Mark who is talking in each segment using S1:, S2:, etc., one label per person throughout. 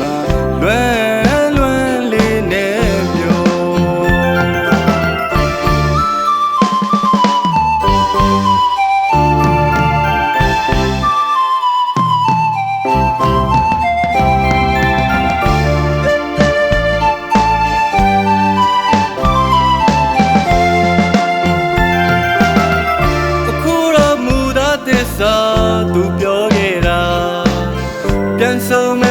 S1: မှာလွမ်းလွမ်းလေးနဲ့ပြောအခုတော့မူသားသစ္စာသူပြောခဲ့တာပြန်ဆုံး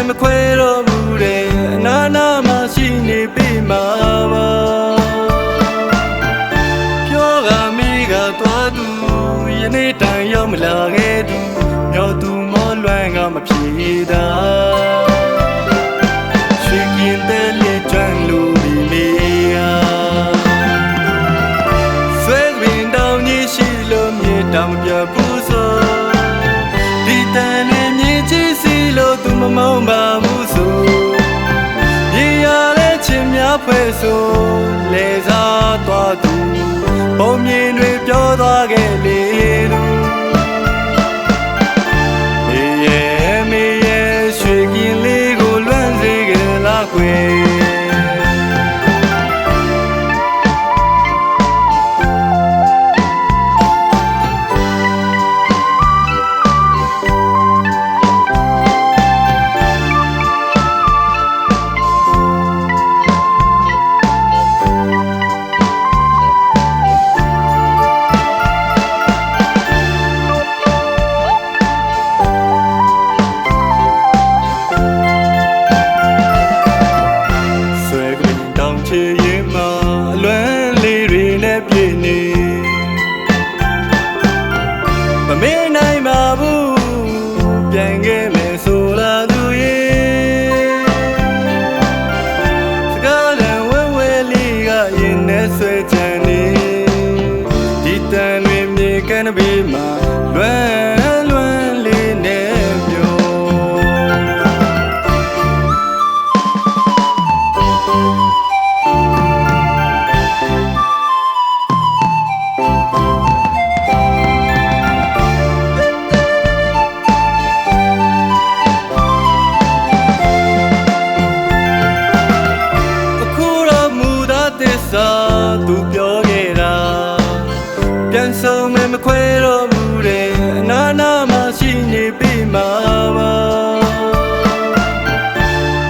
S1: မယ်မခွဲတော့ဘူးတဲ့အနာနာမှရှိနေပြီမှာပါပြောကမိကသွားသူယနေ့တိုင်ရောက်မလာခဲ့သူမျောသူမောလွမ်းကမဖြေတာ ဖွဲ့ဆိုလေစားသွားသူပုံမြင်တွေပြောသွားခဲ့လေသူမေရဲ့မေရဲ့ရွှေကင်းလေးကိုလွမ်းစေကြလားကွ ကန်ပေးမှာလွမ်းလွမ်းလေးနဲ့ပြောအခုတော့မူသားသစ္စာသူပြော ခွဲတော့ဘူးတဲ့အနာနာမှရှိနေပြီမှာပါ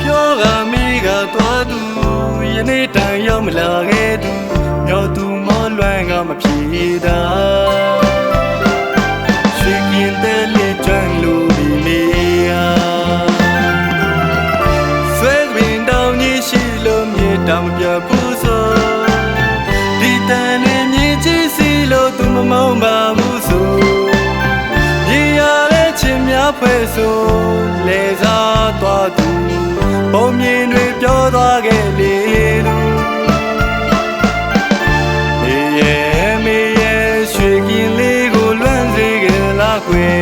S1: ပြောကမိကသွားသူယနေ့တိုင်ရောက်မလာခဲ့သူမျောသူမောလွမ်းကမဖြေတာရွှေကင်းတဲ့လက်ကျွမ်းလို့ဒီလေးဟာဆွဲပင်တောင်ကြီးရှိလို့မြေတောင်ပြပူဆိုဒီတန်နဲ့မြေကြီးစီလို့သူမမောင်းပါ ပုံမြင်တွေပြောသွားခဲ့လေသူမေရဲ့မေရဲ့ရွှေကင်းလေးကိုလွမ်းစေကြလားကွယ်